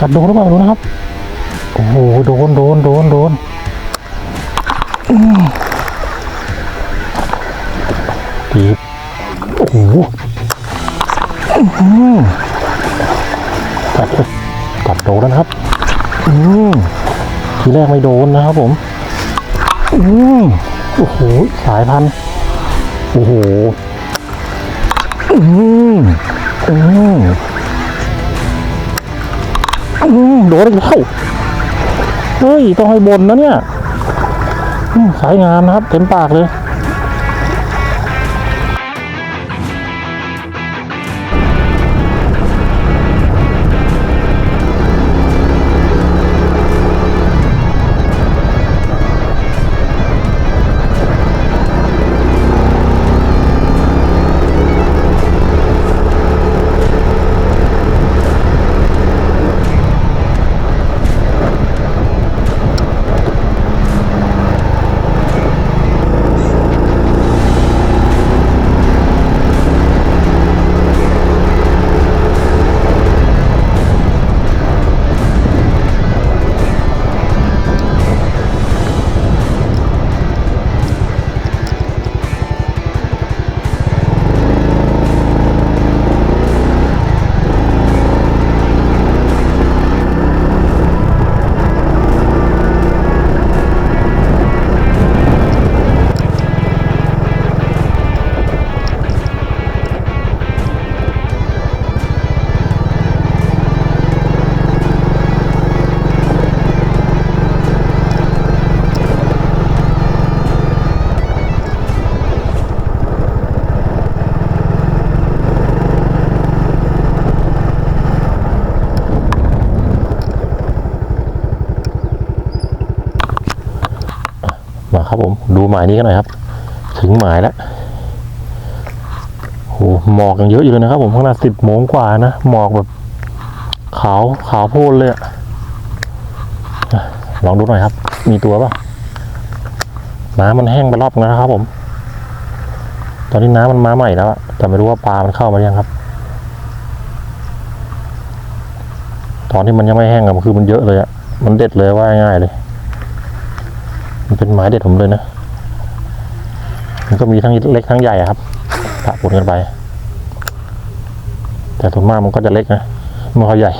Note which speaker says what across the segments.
Speaker 1: กัดโดนหรือเปล่าดูนะครับ โอ้โห โดน โดน โดน โดนดีโอ้โหกัดกัดโดนแล้วนะครับ อืมทีแรกไม่โดนนะครับผม อืมโอ้โห สายพันธุ์ โอ้โห อืมอืม โดนอีกแล้วเฮ้ย ต้องให้บนนะเนี่ยสายงามนะครับ เต็มปากเลย หมายนี้กันหน่อยครับ ถึงหมายแล้วโหหมอกยังเยอะอยู่เลยนะครับ ผมขนาดสิบโมงกว่านะหมอกแบบขาวขาวโพลนเลยอะลองดูหน่อยครับ มีตัวป่ะน้ำมันแห้งไปรอบนึงนะครับผม ตอนนี้น้ำมันมาใหม่แล้วแต่ไม่รู้ว่าปลามันเข้ามาหรือยังครับ ตอนที่มันยังไม่แห้งอะคือมันเยอะเลยอะมันเด็ดเลยว่าง่ายเลย มันเป็นไม้เด็ดผมเลยนะ มันก็มีทั้งเล็กทั้งใหญ่ครับปะปนกันไป แต่ส่วนมากมันก็จะเล็กนะมันเขาใหญ่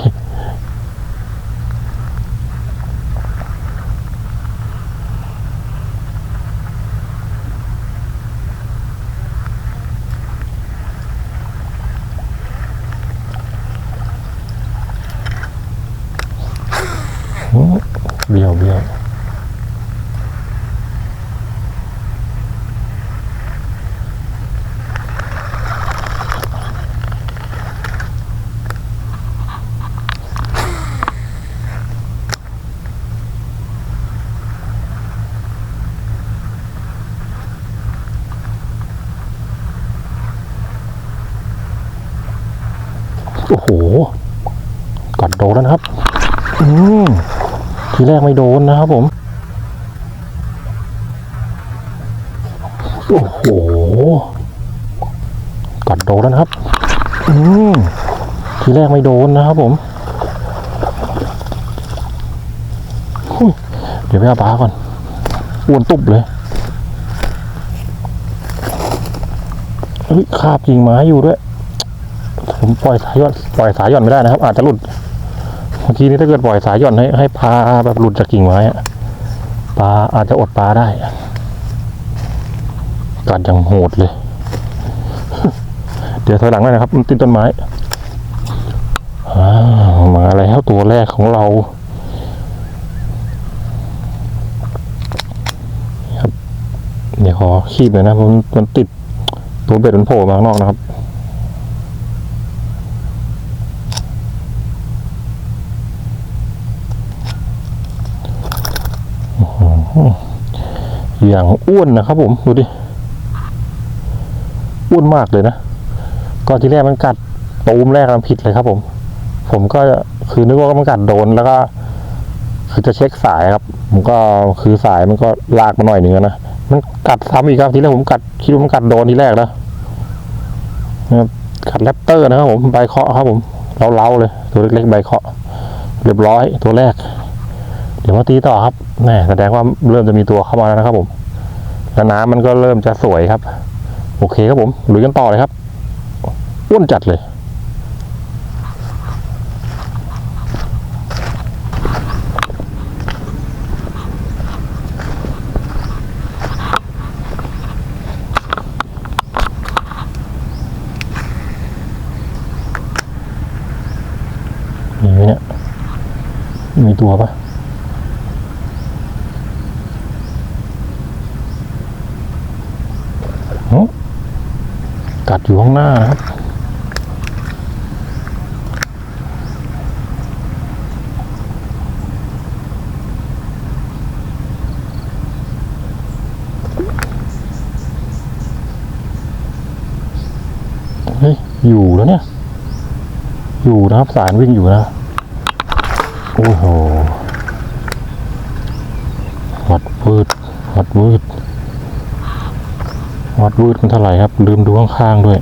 Speaker 1: โอ้โห กัดโดนแล้วนะครับ อืมทีแรกไม่โดนนะครับผม โอ้โห กัดโดนแล้วนะครับ อืมทีแรกไม่โดนนะครับผมเดี๋ยวไปเอาปลาก่อนอ้วนตุบเลยเฮ้ยคาบกิ่งไม้อยู่ด้วย ผมปล่อยสายย่อนปล่อยสายย่อนไม่ได้นะครับ อาจจะหลุดเมื่อกี้นี้ถ้าเกิดปล่อยสายย่อนให้ให้ปลาแบบหลุดจากกิ่งไม้ปลาอาจจะอดปลาได้กัดอย่างโหดเลย เดี๋ยวถอยหลังหน่อยนะครับมันติดต้นไม้อ้ามาแล้วตัวแรกของเราเดี๋ยวขอคีบหน่อยนะมันมันติดตัวเบ็ดมันโผล่มาข้างนอกนะครับ อย่างอ้วนนะครับผมดูดิ อ้วนมากเลยนะ ก็ที่แรกมันกัดตูมแรกมันผิดเลยครับผม ผมก็คือนึกว่ามันกัดโดนแล้วก็ คือจะเช็คสายครับ ผมก็คือสายมันก็ลากมาหน่อยหนึ่งอนะ มันกัดซ้ำอีกครับทีแรกผมกัดคิดว่ามันกัดโดนทีแรกนะนะครับกัดแรปเตอร์นะครับผมใบเคาะครับผมเล้าๆเลย ตัวเล็กๆใบเคาะเรียบร้อยตัวแรก เดี๋ยวมาตีต่อครับ แหม่แสดงว่าเริ่มจะมีตัวเข้ามาแล้วนะครับผมแล้วน้ำมันก็เริ่มจะสวยครับ โอเคครับผมลุยกันต่อเลยครับอ้วนจัดเลยมีไหมเนี่ยมีตัวปะหึกัด อยู่ข้างหน้าครับเฮ้ยอยู่แล้วเนี่ย อยู่นะครับสารวิ่งอยู่นะ โอ้โหวัดวืดวัดวืด วัดวืดมันเท่าไหร่ครับ ลืมดูข้างๆด้วย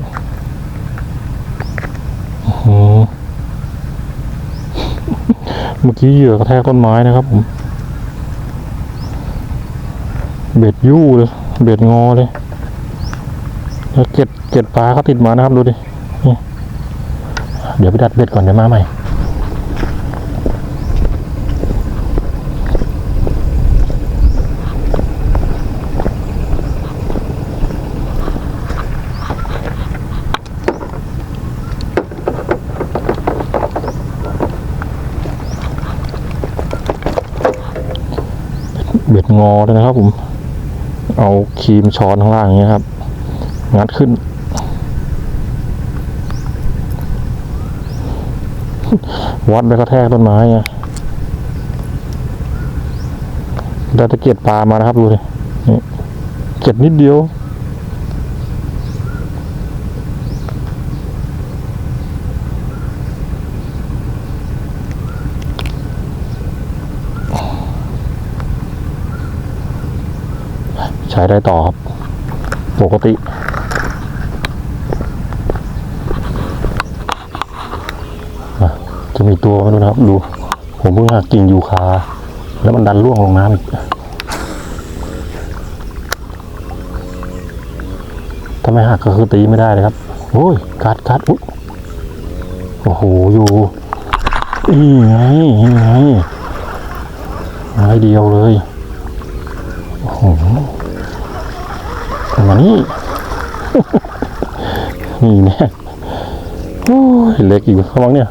Speaker 1: เมื่อกี้เหยื่อกระแทกต้นไม้นะครับผม เบ็ดยู่เลย เบ็ดงอเลย แล้วเก็ดเก็ดปลาเขาติดมานะครับดูดิ เดี๋ยวไปดัดเบ็ดก่อนเดี๋ยวมาใหม่ เบ็ดงอเลยนะครับ ผม เอาครีมช้อนข้างล่างอย่างเงี้ยครับ งัดขึ้น วัดไปกระแทกต้นไม้ไงได้ตะเกียบปลามานะครับดูดินี่เก็บนิดเดียว ใช้ได้ต่อครับ ปกติจะมีตัวไหมดูนะครับ ดู ผมเพิ่งหักกิ่งยูคา แล้วมันดันล่วงลงน้ำอีกถ้าไม่หักก็คือตีไม่ได้เลยครับโอ้ยกัดกัดอุ๊โอ้โห อยู่นี่ไงนี่ไงไม้เดียวเลย โอ้โห มานี่นี่แน่โอ้ยเล็กอีกเขาบ้างเนี่ย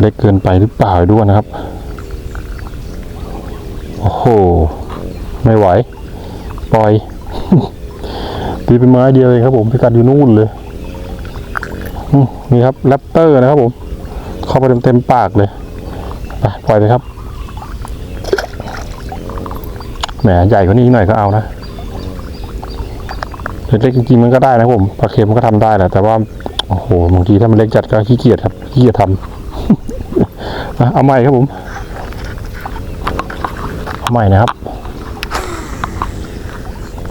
Speaker 1: เล็กเกินไปหรือเปล่าด้วยนะครับ โอ้โห ไม่ไหว ปล่อย ตีเป็นไม้เดียวเองครับผมพิกัดอยู่นู่นเลย นี่ครับแรปเตอร์นะครับผม เข้าไปเต็มๆปากเลย ไปปล่อยไปครับ แหมใหญ่กว่านี้หน่อยก็เอานะเล็กจริงๆมันก็ได้นะผมปลาเค็มก็ทำได้แหละแต่ว่าโอ้โหบางทีถ้ามันเล็กจัดก็ขี้เกียจครับขี้เกียจทำเอาใหม่ครับผมเอาใหม่นะครับ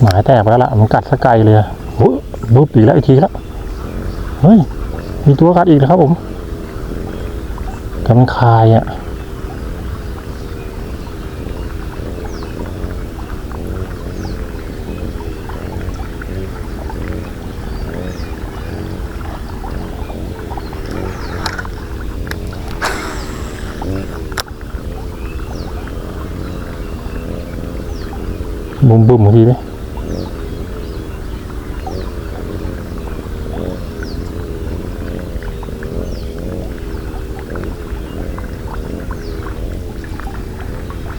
Speaker 1: หมายแตกไปแล้วล่ะมันกัดสะไกลเลยโอ้บึ๊บอีกแล้วอีกทีแล้วเฮ้ยมีตัวกัดอีกนะครับผมกำลังคายอะ บุ้มบุ้มทีนี้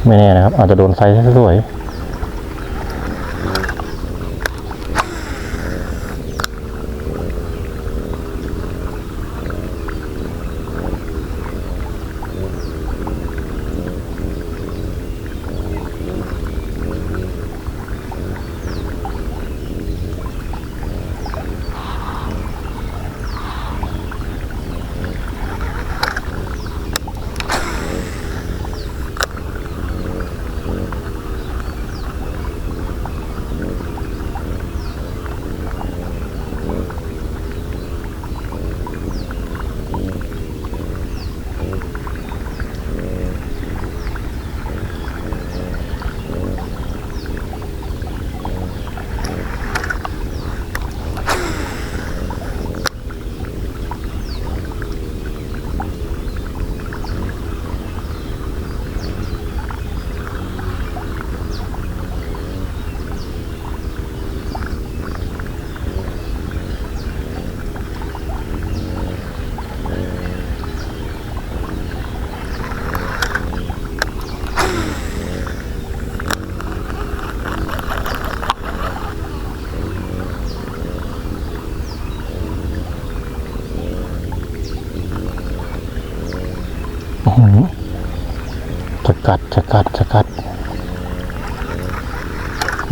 Speaker 1: ไม่แน่นะครับ อาจจะโดนไฟสวย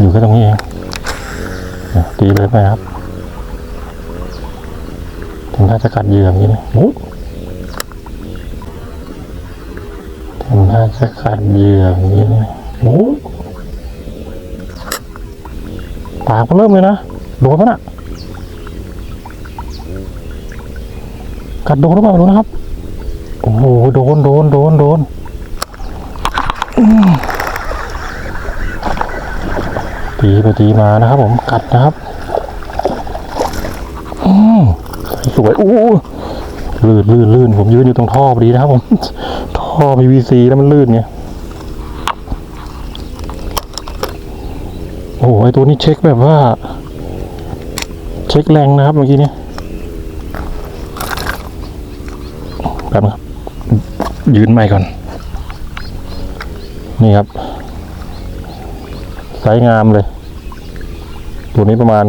Speaker 1: อยู่แค่ตรงนี้เองตีเลยไหมครับทำท่าจะกัดเหยื่ออย่างนี้นะโอ้ทำท่าจะกัดเหยื่ออย่างนี้นะโอ้ปากมันเริ่มเลยนะโดนปะน่ะกัดโดนหรือเปล่าไม่รู้นะครับ โอ้โห โดน โดน โดน โดนอืม ตีไปตีมานะครับ ผมกัดนะครับอืมสวยโอ้ลื่นลื่นลื่นผมยืนอยู่ตรงท่อพอดีนะครับ ผม ท่อ PVC แล้วมันลื่นไงโอ้โหไอตัวนี้เช็คแบบว่า เช็คแรงนะครับเมื่อกี้นี้แป๊บนะครับ ยืนใหม่ก่อน นี่ครับไซส์งามเลย ตัวนี้ประมาณ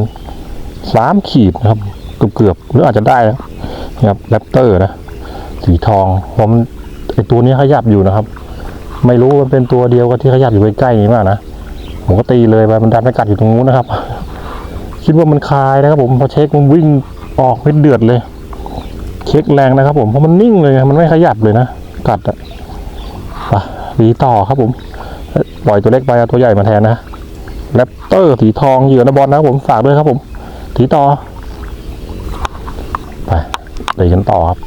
Speaker 1: สามขีดนะครับ เกือบเกือบๆหรืออาจจะได้นี่ครับแรปเตอร์นะ สีทองผมไอตัวนี้ขยับอยู่นะครับ ไม่รู้ว่าเป็นตัวเดียวกับที่ขยับอยู่ใกล้ๆนี้มากนะผมก็ตีเลยไปมันดันไปกัดอยู่ตรงนู้นนะครับ คิดว่ามันคลายนะครับ ผมพอเช็คมันวิ่งออกเป็นเดือดเลย เช็คแรงนะครับผมเพราะมันนิ่งเลยมันไม่ขยับเลยนะกัดอะไปดีต่อครับผม ปล่อยตัวเล็กไปเอาตัวใหญ่มาแทนนะแรป เตอสีทองเหยื่อนบอลนะผมฝากด้วยครับผมตีต่อ ไปตีกันต่อครับ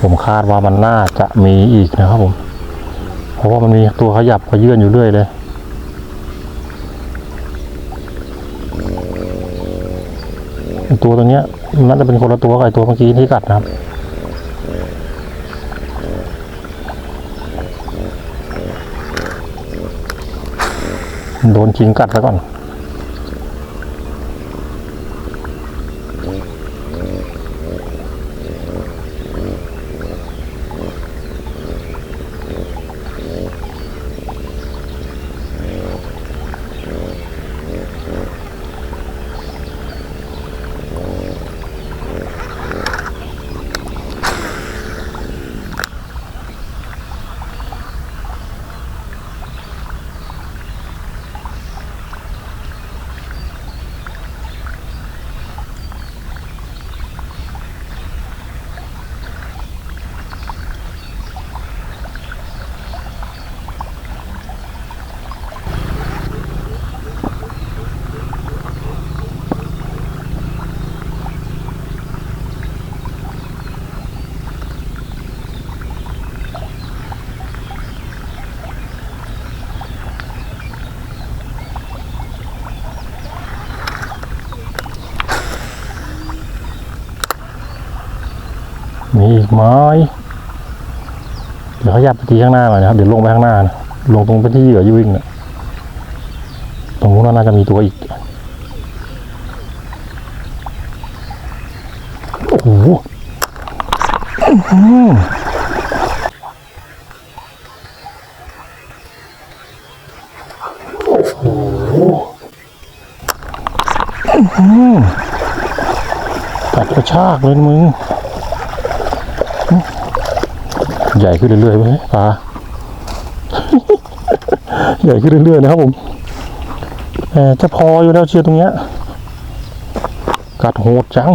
Speaker 1: ผมคาดว่ามันน่าจะมีอีกนะครับผม เพราะว่ามันมีตัวขยับขยื่นอยู่เรื่อยเลยตัวตรงเนี้ยน่าจะเป็นคนละตัวกับตัวเมื่อกี้ที่กัดนะครับโดนชิงกัดแล้วก่อน มี อีกไหมเดี๋ยวขยับไปทีข้างหน้าหน่อยนะครับ เดี๋ยวลงไปข้างหน้านะลงตรงเป็นที่เหยื่อยูวิ่งนะตรงนู้นน่าจะมีตัวอีก โอ้โหอื้อหือโอ้โหอื้อหือกัดกระชากเลยมึง ใหญ่ขึ้นเรื่อยๆเว้ยปลาใหญ่ขึ้นเรื่อยๆนะครับผมแหมจะพออยู่แล้วเชียร์ตรงเนี้ย กัดโหดจัง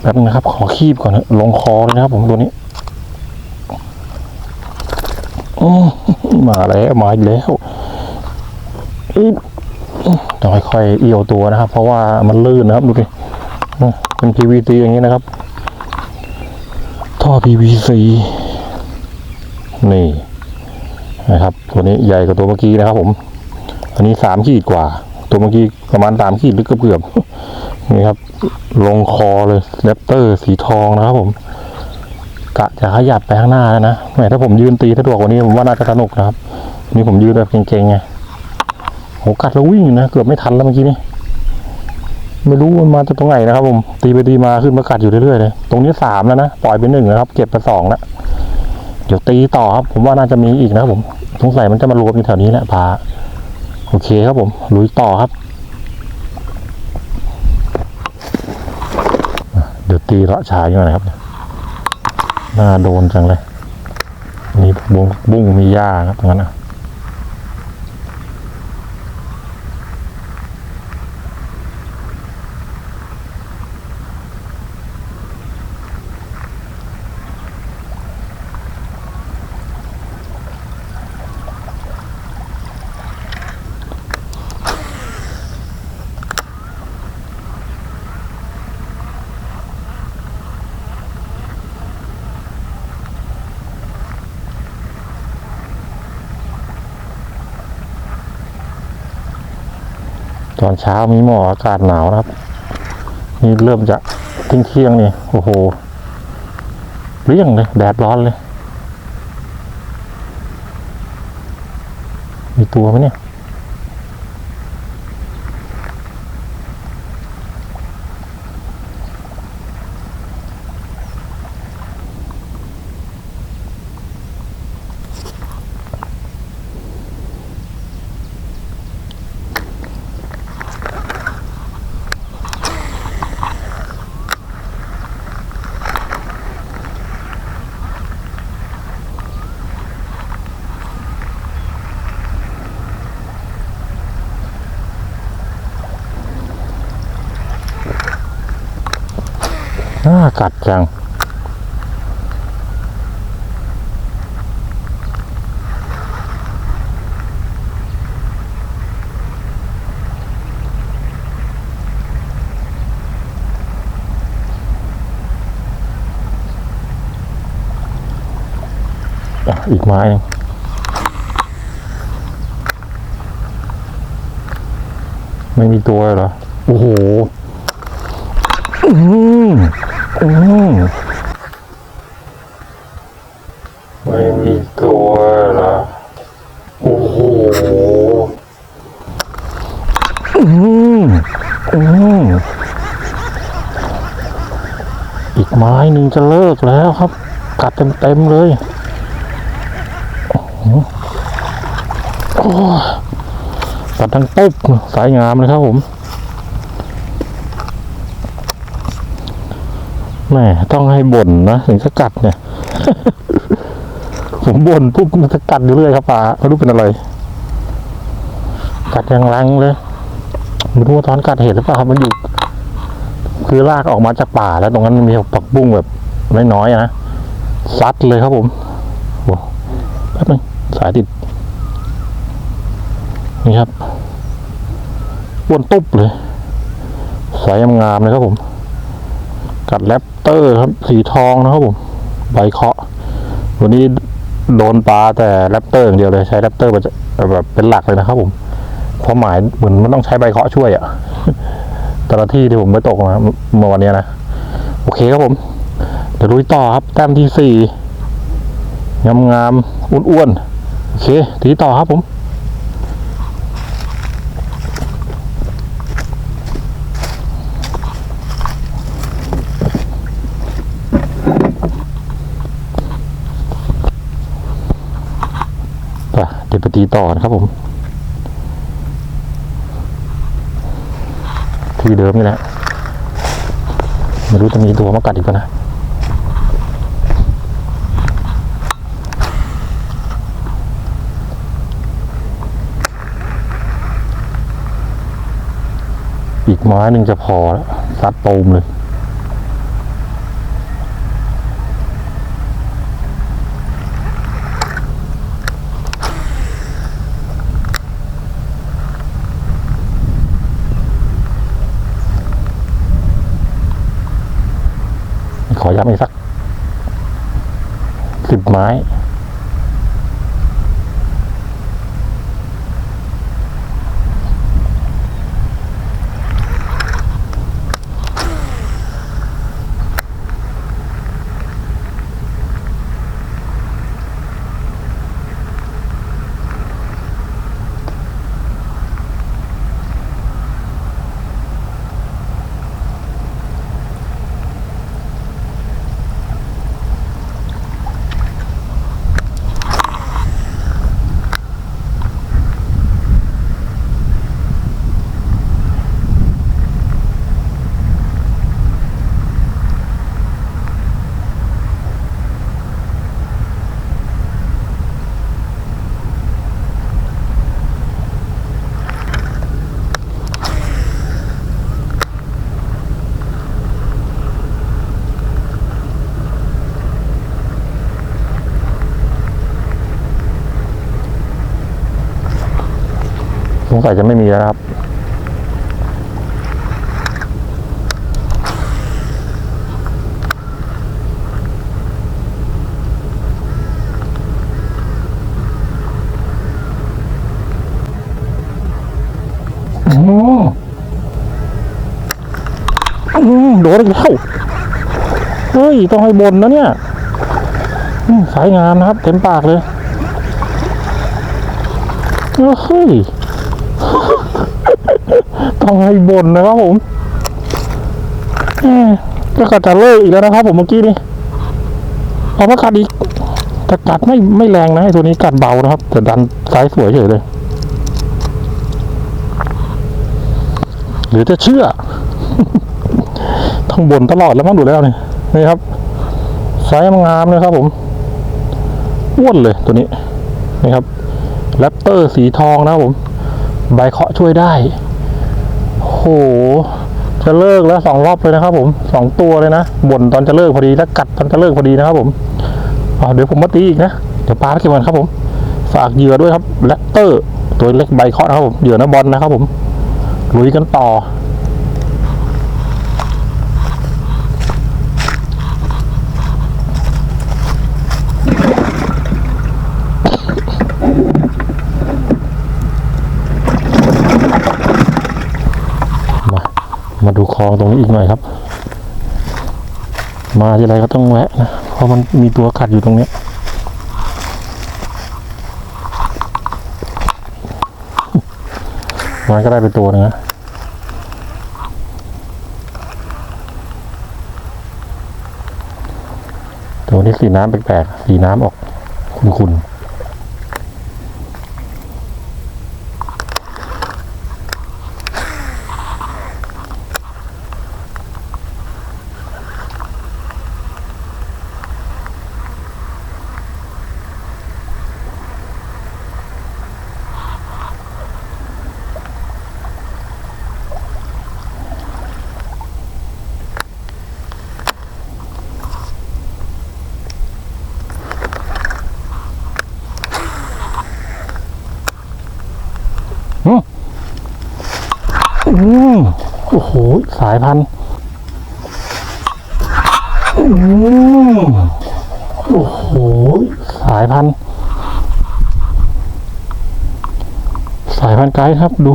Speaker 1: แป๊บนะครับ ขอคีบก่อนนะลงคอเลยนะครับผมตัวนี้มาแล้ว มาอีกแล้วต้องค่อยๆเอี่ยวตัวนะครับ เพราะว่ามันลื่นนะครับ ดูดิเป็น PVC อย่างนี้นะครับ ท่อ PVC นี่นะครับตัวนี้ใหญ่กว่าตัวเมื่อกี้นะครับ ผม อันนี้สามขีดกว่า ตัวเมื่อกี้ประมาณสามขีดหรือเกือบๆนี่ครับ ลงคอเลยแรปเตอร์สีทองนะครับ ผม กะจะขยับไปข้างหน้าแล้วนะแหมถ้าผมยืนตีสะดวกกว่านี้ผมว่าน่าจะสนุกนะครับนนี่ผมยืนแบบเก่งๆไงโหกัดแล้ววิ่งนะเกือบไม่ทันแล้วเมื่อกี้นี้ ไม่รู้มันมาจากตรงไหนนะครับผมตีไปตีมาขึ้นมากัดอยู่เรื่อยๆเลยตรงนี้สามแล้วนะปล่อยไปหนึ่งนะครับ เก็บไปสองแล้วเดี๋ยวตีต่อครับ ผมว่าน่าจะมีอีกนะครับผมสงสัยมันจะมารวมอยู่แถวนี้แหละพาโอเคครับผมลุยต่อครับ เดี๋ยวตีเลาะชายหน่อยนะครับน่าโดนจังเลยมีบุ้งบุ้งมีหญ้าครับตรงนั้นนะ ตอนเช้ามีหมอกอากาศหนาวนะครับ นี่เริ่มจะทิ้งเที่ยงนี่ โอ้โหเรี่ยงเลย แดดร้อนเลย มีตัวไหมเนี่ย กัดจัง อีกไม้หนึงไม่มีตัวเลยเหรอ โอ้โห อือ ไม่มีตัวเหรอโอ้โหอืออีกไม้หนึ่งจะเลิกแล้วครับ กัดเต็มๆเลยโอ้โหตัดทั้งปุ๊บสายงามเลยครับผม แม่ต้องให้บ่นนะถึงจะกัดเนี่ย ผมบ่นปุ๊บมันจะกัดอยู่เรื่อยครับป่าไม่รู้เป็นอะไร กัดอย่างแรงเลยไม่รู้ว่าตอนกัดเห็นหรือเปล่าครับมันอยู่ คือลากออกมาจากป่าแล้วตรงนั้นมันมีปักบุ้งแบบน้อยๆนะซัดเลยครับผมโอ้แป๊บนึงสายติด นี่ครับอ้วนตุ๊บเลย สายงามๆเลยครับผม กัดแรป เตอร์ครับสีทองนะครับผมใบเคาะวันนี้โดนปลาแต่แรปเตอร์อย่างเดียวเลยใช้แรปเตอร์แบบแบบเป็นหลักเลยนะครับผมความหมายเหมือนมันต้องใช้ใบเคาะช่วยอะแต่ละที่ที่ผมไปตกมาเมื่อวันนี้นะโอเคครับผม เดี๋ยวลุยต่อครับแต้มที่สี่งามงามๆอ้วนๆโอเคทีต่อครับผม ไปเดี๋ยวไป ตีต่อนะครับผม ที่เดิมนี่แหละไม่รู้จะมีตัวมากัดอีกปะนะอีกไม้หนึ่งจะพอแล้วซัดตูมเลย ขอย้ำอีกสักสิบ ไม้ อ สงสัยจะไม่มีแล้วครับอืมอืมโดนอีกแล้วเฮ้ย ต้องให้บนนะเนี่ยสายงามนะครับ เต็มปากเลยเฮ้ย ต้องให้บนนะครับผมแหมก็กัดจะเลิกอีกแล้วนะครับ ผมเมื่อกี้นี่เอามากัดอีกแต่กัดไม่ไม่แรงนะไอ้ตัวนี้กัดเบานะครับ แต่ดันสายสวยเฉยเลยหรือจะเชื่อต้องบ่นตลอดแล้วมั้งดูแล้วนี่นี่ครับไซส์งามเลยครับผมอ้วนเลยตัวนี้นี่ครับแรปเตอร์สีทองนะครับผม ใบเคาะช่วยได้ โห จะเลิกแล้วสองรอบเลยนะครับ ผมสองตัวเลยนะบ่นตอนจะเลิกพอดีแล้วกัดตอนจะเลิกพอดีนะครับ ผมเดี๋ยวผมมาตีอีกนะเดี๋ยวปลาไปเก็บมันครับผมฝากเหยื่อด้วยครับแรปเตอร์ตัวเล็กใบเคาะนะครับผมเหยื่อนะบอลนะครับผมลุยกันต่อ มา มาดูคลองตรงนี้อีกหน่อยครับ มาที่ไรก็ต้องแวะนะ เพราะมันมีตัวกัดอยู่ตรงเนี้ยมันก็ได้ไปตัวหนึงนะตัวนี้สีน้ำแปลกๆ สีน้ำออกขุ่นๆ อืมโอ้โห สายพันธุ์อืมโอ้โห สายพันธุ์สายพันธุ์ไกด์ครับ ดู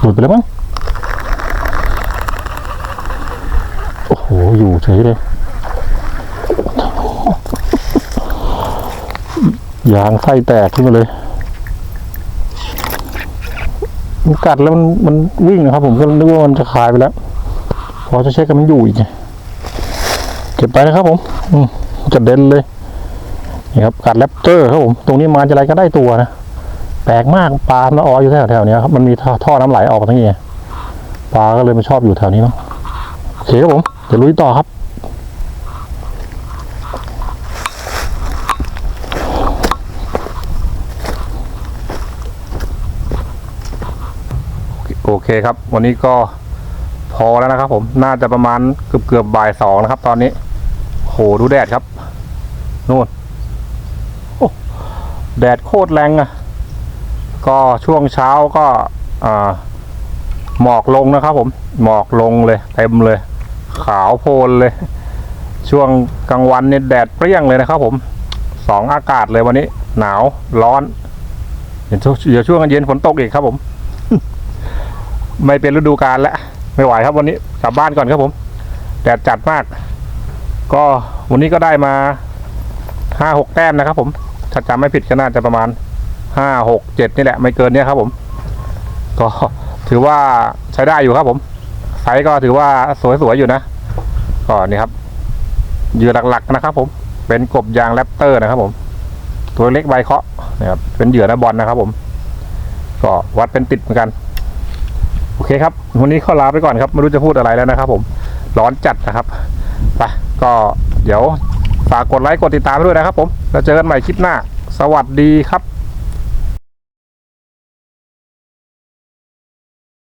Speaker 1: หลุดไปแล้วมั้ง โอ้โห อยู่เฉยเลย ยางไส้แตกขึ้นมาเลยมันกัดแล้วมันมันวิ่งนะครับ ผมก็นึกว่ามันจะคลายไปแล้ว พอจะเช็คกันมันอยู่อีกไงเก็บไปนะครับ ผม อืมจะเด่นเลยนี่ครับกัดแรปเตอร์ครับผมตรงนี้มาจะอะไรก็ได้ตัวนะแปลกมากปลาละอออยู่แถวแถวนี้ครับมันมีท่อท่อน้ำไหลออกทั้งนี้ไงปลาก็เลยมาชอบอยู่แถวนี้เนาะโอเคครับผมเดี๋ยวลุยต่อครับ โอ เคครับ วันนี้ก็พอแล้วนะครับ ผมน่าจะประมาณเกือบเกือบบ่ายสองนะครับ ตอนนี้โหดูแดดครับนู่นโอ้แดดโคตรแรงอะก็ช่วงเช้าก็อ่าหมอกลงนะครับ ผมหมอกลงเลยเต็มเลย ขาวโพลเลย ช่วงกลางวันเนี่ยแดดเปรี้ยงเลยนะครับ ผมสองอากาศเลยวันนี้ หนาวร้อนเดี๋ยวช่วงเย็นฝนตกอีกครับผม ไม่เป็นฤดูกาลแล้วไม่ไหวครับวันนี้กลับบ้านก่อนครับผมแดดจัดมาก ก็วันนี้ก็ได้มาห้าหกแต้มนะครับ ผมถ้าจำไม่ผิดก็น่าจะประมาณห้าหกเจ็ดนี่แหละ ไม่เกินเนี้ยครับ ผม ก็ถือว่าใช้ได้อยู่ครับ ผมไซส์ก็ถือว่าสวยๆอยู่นะก็นี่ครับเหยื่อหลักๆนะครับ ผม เป็นกบยางแรปเตอร์นะครับ ผม ตัวเล็กใบเคาะนะครับเป็นเหยื่อนะบอลนะครับ ผม ก็วัดเป็นติดเหมือนกัน อเคครับ วันนี้ขอลาไปก่อนครับ ไม่รู้จะพูดอะไรแล้วนะครับ ผม ร้อนจัดนะครับ ไป ก็เดี๋ยวฝากกดไลค์กดติดตามด้วยนะครับ ผม แล้วเจอกันใหม่คลิปหน้า สวัสดีครับ